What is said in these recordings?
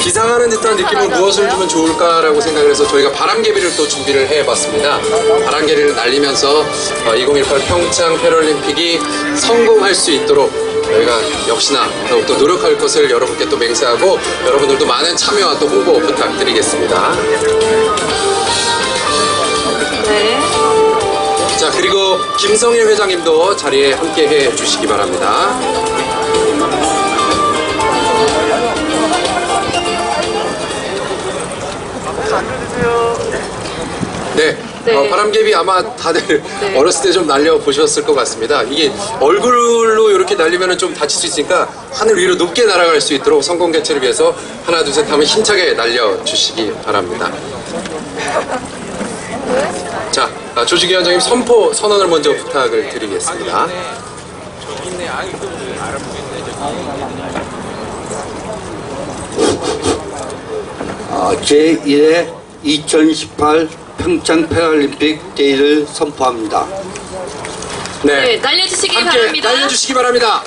비상하는 듯한 느낌은 무엇을 주면 좋을까라고 생각을 해서 저희가 바람개비를 또 준비를 해봤습니다. 바람개비를 날리면서 2018 평창 패럴림픽이 성공할 수 있도록 저희가 역시나 더욱더 노력할 것을 여러분께 또 맹세하고 여러분들도 많은 참여와 또 홍보 부탁드리겠습니다. 네. 자 그리고 김성일 회장님도 자리에 함께 해 주시기 바랍니다. 네, 네. 어, 바람개비 아마 다들 네. 어렸을 때 좀 날려 보셨을 것 같습니다. 이게 얼굴로 이렇게 날리면 좀 다칠 수 있으니까 하늘 위로 높게 날아갈 수 있도록 성공 개최를 위해서 하나 둘 셋 하면 힘차게 날려 주시기 바랍니다. 자, 아, 조직위원장님 선포 선언을 먼저 부탁을 드리겠습니다. 아, 제1회 2018 평창 패럴림픽 데이를 선포합니다. 네, 날려주시기 함께 바랍니다. 날려주시기 바랍니다.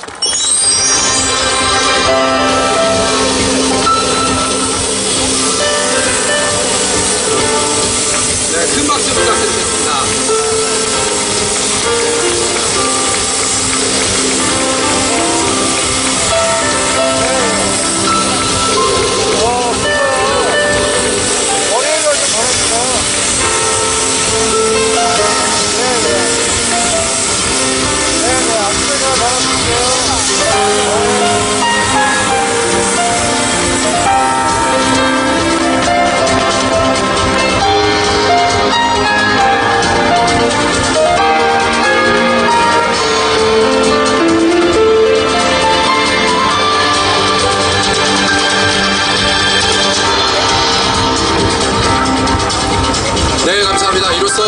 이로써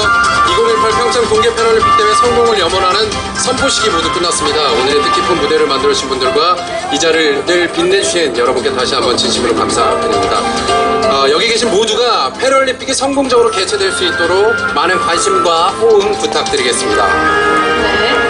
2018 평창 동계 패럴림픽 대회 성공을 염원하는 선포식이 모두 끝났습니다. 오늘의 뜻깊은 무대를 만들어주신 분들과 이 자리를 빛내주신 여러분께 다시 한번 진심으로 감사드립니다. 어, 여기 계신 모두가 패럴림픽이 성공적으로 개최될 수 있도록 많은 관심과 호응 부탁드리겠습니다. 네.